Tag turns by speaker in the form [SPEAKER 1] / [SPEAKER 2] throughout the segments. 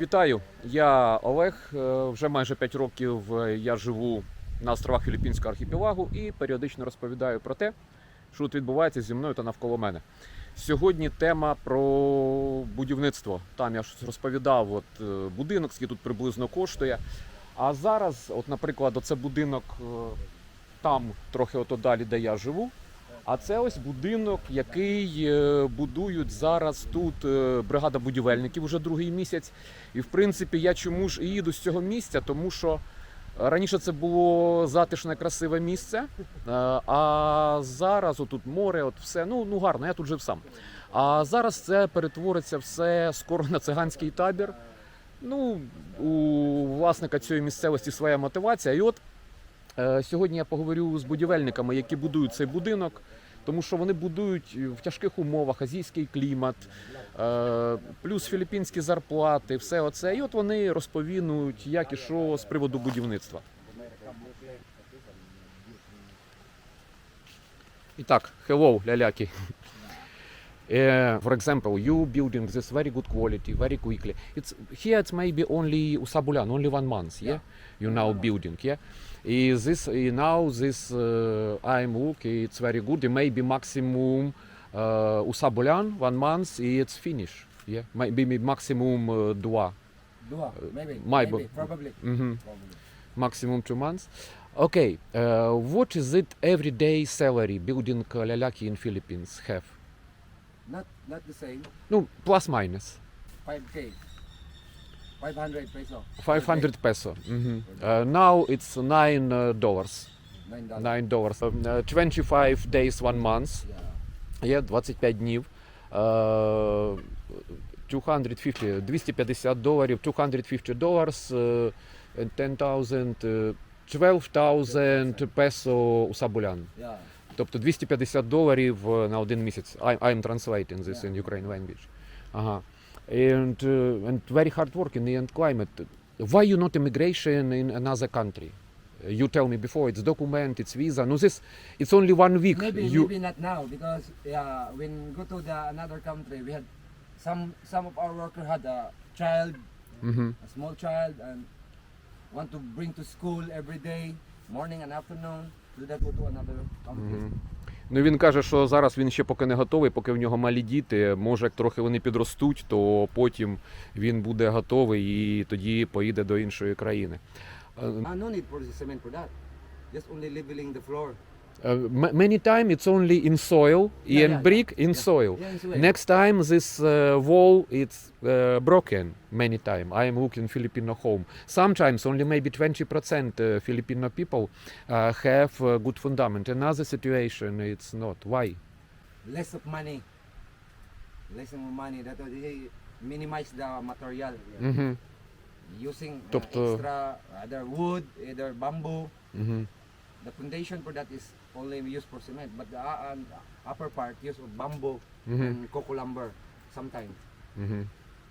[SPEAKER 1] Вітаю, я Олег. Е, Вже майже 5 років е, я живу на островах Філіппінського архіпелагу і періодично розповідаю про те, що тут відбувається зі мною та навколо мене. Сьогодні тема про будівництво. Там я розповідав, от е, будинок, скільки тут приблизно коштує. А зараз, от, наприклад, оце будинок е, там, трохи ото далі, де я живу. А це ось будинок, який е, будують зараз тут е, бригада будівельників уже другий місяць. І в принципі, я чому ж і їду з цього місця, тому що раніше це було затишне, красиве місце. е, А зараз отут море, от все. Ну, ну гарно, я тут жив сам. А зараз це перетвориться все скоро на циганський табір. Ну, у власника цієї місцевості своя мотивація. І от сьогодні я поговорю з будівельниками, які будують цей будинок, тому що вони будують в тяжких умовах, азійський клімат, е, плюс філіппінські зарплати, все оце. І от вони розповінують, як і що з приводу будівництва. І так, хелоу, ляляки. Uh, for example, you building this very good quality, very quickly. It's here. It's maybe only Usabulan, only one month. Yeah, you now building. Yeah, is this uh, now this uh, I'm look. It's very good. Maybe maximum uh, Usabulan one month. It's finished. Yeah, maybe maximum uh, два.
[SPEAKER 2] Dua, maybe.
[SPEAKER 1] my
[SPEAKER 2] maybe,
[SPEAKER 1] bo-
[SPEAKER 2] probably.
[SPEAKER 1] Mhm.
[SPEAKER 2] probably.
[SPEAKER 1] maximum two months. Okay, uh, what is it everyday salary building uh, lalaki in Philippines have?
[SPEAKER 2] Not not the same.
[SPEAKER 1] No, plus minus.
[SPEAKER 2] 5k. 500 peso.
[SPEAKER 1] 500 peso. Mhm. Uh, now it's nine uh, dollars.
[SPEAKER 2] Nine dollars.
[SPEAKER 1] Nine dollars. Um, uh, 25 days, one month.
[SPEAKER 2] Yeah.
[SPEAKER 1] Є 25 днів. Uh, 250, 250 доларів, 250 dollars, uh, and 10,000, uh, 12,000 песо у Сабулян.
[SPEAKER 2] Yeah.
[SPEAKER 1] Тобто 250 доларів е, на один місяць. I, I'm translating this in Ukraine language. Ага. And, uh, and very hard work in the end climate. Why you not immigration in another country? You tell me before, it's document, it's visa. No, this, it's only one week.
[SPEAKER 2] Maybe
[SPEAKER 1] you,
[SPEAKER 2] maybe not now because yeah, when go to the another country, we had some some of our workers had a child,
[SPEAKER 1] Мгм.
[SPEAKER 2] a small child, and want to bring to school every day, morning and afternoon. Do that go там. country.
[SPEAKER 1] Ну він каже, що зараз він ще поки не готовий, поки в нього малі діти. Може, як трохи вони підростуть, то потім він буде готовий і тоді поїде до іншої країни.
[SPEAKER 2] Ah, no need for the cement for that. Just only leveling the floor.
[SPEAKER 1] Uh, many time it's only in soil
[SPEAKER 2] yeah,
[SPEAKER 1] in
[SPEAKER 2] yeah,
[SPEAKER 1] brick
[SPEAKER 2] yeah. in soil.
[SPEAKER 1] Next time this uh, wall it's uh, broken many time. I am looking filipino home. Sometimes only maybe 20% uh, filipino people uh, have good fundament. Another situation it's not. Why?
[SPEAKER 2] Less of money. Less of money. That they minimize the material. Mm -hmm.
[SPEAKER 1] using
[SPEAKER 2] extra either wood either bamboo.
[SPEAKER 1] Mm -hmm.
[SPEAKER 2] the foundation for that is only used for cement, but the uh, uh, upper part used of bamboo
[SPEAKER 1] Мгм.
[SPEAKER 2] and coco lumber sometimes.
[SPEAKER 1] Угу.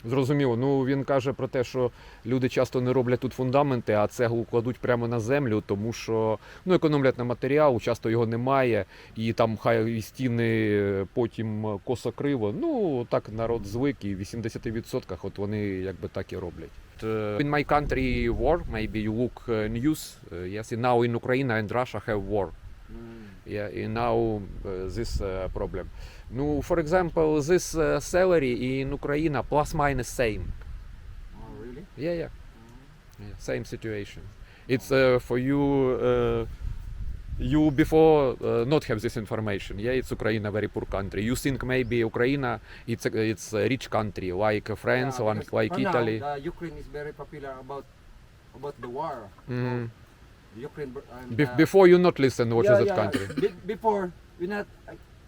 [SPEAKER 1] Зрозуміло. Ну він каже про те, що люди часто не роблять тут фундаменти, а цеглу кладуть прямо на землю, тому що ну економлять на матеріал, часто його немає, і там хай і стіни е, потім косо криво. Ну так народ звик, і в 80% от вони якби так і роблять. Uh, In my country war, maybe you look uh, news, uh, yes, now in Ukraine and Russia have war. Yeah, and now uh, this uh, problem. No, for example, this uh, salary in Ukraine plus minus same.
[SPEAKER 2] Oh, really?
[SPEAKER 1] Yeah, yeah, yeah same situation. It's uh, for you. Uh, you before uh, not have this information. Yeah, it's Ukraine, a very poor country. You think maybe Ukraine, it's a, it's a rich country like uh, France
[SPEAKER 2] Yeah,
[SPEAKER 1] or like
[SPEAKER 2] now,
[SPEAKER 1] Italy.
[SPEAKER 2] the Ukraine is very popular about about the war.
[SPEAKER 1] Mhm.
[SPEAKER 2] Ukraine and,
[SPEAKER 1] Be-
[SPEAKER 2] uh,
[SPEAKER 1] before you not listen, what is
[SPEAKER 2] yeah,
[SPEAKER 1] that
[SPEAKER 2] yeah,
[SPEAKER 1] country?
[SPEAKER 2] be- before we not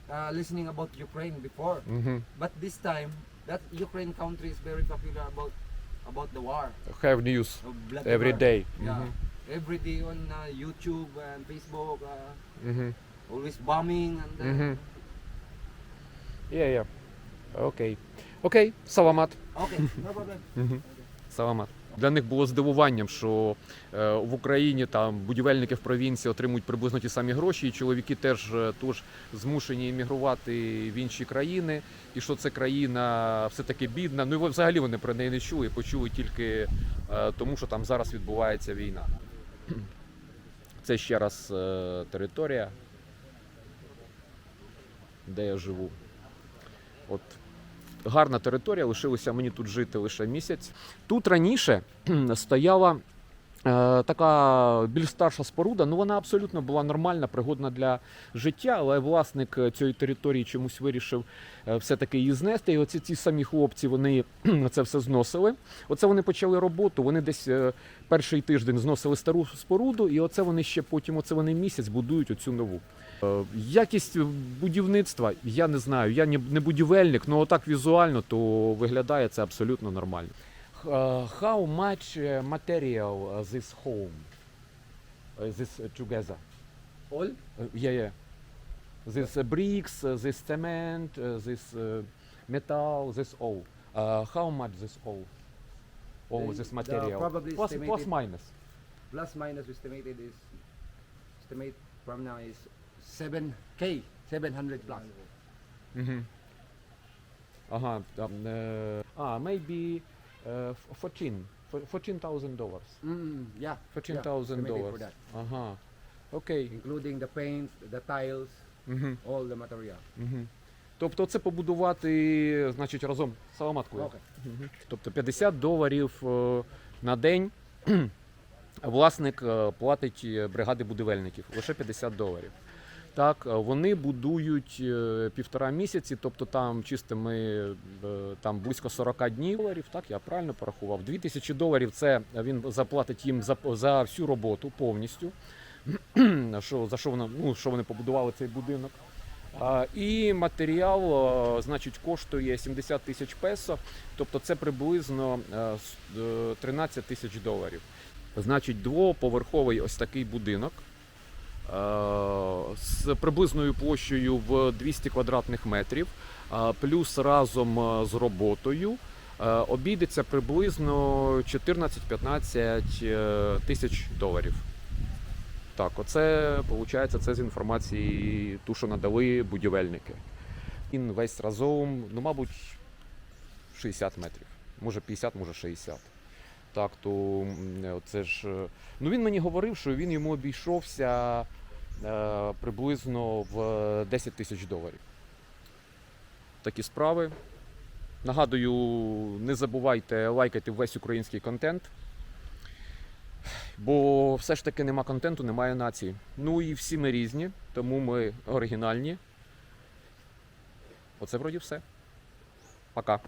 [SPEAKER 2] uh, listening about Ukraine before,
[SPEAKER 1] Mhm.
[SPEAKER 2] but this time that Ukraine country is very popular about about the war.
[SPEAKER 1] Have news
[SPEAKER 2] blood
[SPEAKER 1] every
[SPEAKER 2] war.
[SPEAKER 1] day.
[SPEAKER 2] Yeah,
[SPEAKER 1] Mhm.
[SPEAKER 2] every day on uh, YouTube and Facebook, uh,
[SPEAKER 1] Mhm.
[SPEAKER 2] always bombing and. Uh,
[SPEAKER 1] Mhm. Yeah, yeah. Okay. Okay, salamat.
[SPEAKER 2] Okay, no problem.
[SPEAKER 1] Mhm. Salamat. Для них було здивуванням, що е, в Україні там будівельники в провінції отримують приблизно ті самі гроші, і чоловіки теж е, тож змушені емігрувати в інші країни, і що це країна все таки бідна. Ну і взагалі вони про неї не чули, почули тільки е, тому, що там зараз відбувається війна. Це ще раз територія, де я живу. От гарна територія, лишилося мені тут жити лише місяць. Тут раніше стояла е, така більш старша споруда. Ну вона абсолютно була нормальна, пригодна для життя, але власник цієї території чомусь вирішив е, все-таки її знести. І оці ці самі хлопці вони це все зносили. Оце вони почали роботу. Вони десь е, перший тиждень зносили стару споруду, і оце вони ще потім, оце вони місяць будують оцю нову. Е, Якість будівництва, я не знаю, я не будівельник, але отак візуально то виглядає це абсолютно нормально. Е, How much е, material uh, this home? Uh, This uh, together?
[SPEAKER 2] All?
[SPEAKER 1] Uh, Yeah, yeah. This uh, bricks, uh, this cement, uh, this uh, metal, this all. Uh, how much this all? All this material.
[SPEAKER 2] probably
[SPEAKER 1] plus, plus minus.
[SPEAKER 2] Plus minus estimated is estimate from now is seven K, seven hundred plus.
[SPEAKER 1] Угу. Ага, там, е, а, maybe е, 14, 14,000 dollars.
[SPEAKER 2] Mm, yeah.
[SPEAKER 1] 14,000
[SPEAKER 2] estimated for
[SPEAKER 1] dollars.
[SPEAKER 2] that.
[SPEAKER 1] Ага. Окей.
[SPEAKER 2] Including the paint, the tiles,
[SPEAKER 1] Угу.
[SPEAKER 2] all the material.
[SPEAKER 1] Угу. Тобто це побудувати, значить, разом з саламаткою.
[SPEAKER 2] Okay.
[SPEAKER 1] Мгм. Тобто 50 доларів е, на день власник е, платить е, бригади будівельників. Лише 50 доларів. Так, е, вони будують е, півтора місяці, тобто там чистими е, там близько 40 днів доларів. Так, я правильно порахував. 2000 доларів це він заплатить їм за, за всю роботу повністю. що, за що вони, ну, що вони побудували цей будинок. А, і матеріал, значить, коштує 70 тисяч песо, тобто це приблизно е, с- е, 13 тисяч доларів. Значить, двоповерховий ось такий будинок з приблизною площею в 200 квадратних метрів, а, плюс разом е, з роботою е, обійдеться приблизно 14-15 е, тисяч доларів. Так, оце виходить, це з інформації, ту, що надали будівельники. Він весь разом, ну, мабуть, 60 метрів. Може 50, може 60. Так, то м, це ж. е, Ну він мені говорив, що він йому обійшовся е, приблизно в 10 тисяч доларів. Такі справи. Нагадую, не забувайте лайкати весь український контент. Бо все ж таки нема контенту, немає нації. Ну і всі ми різні, тому ми оригінальні. Оце вроді все. Пока.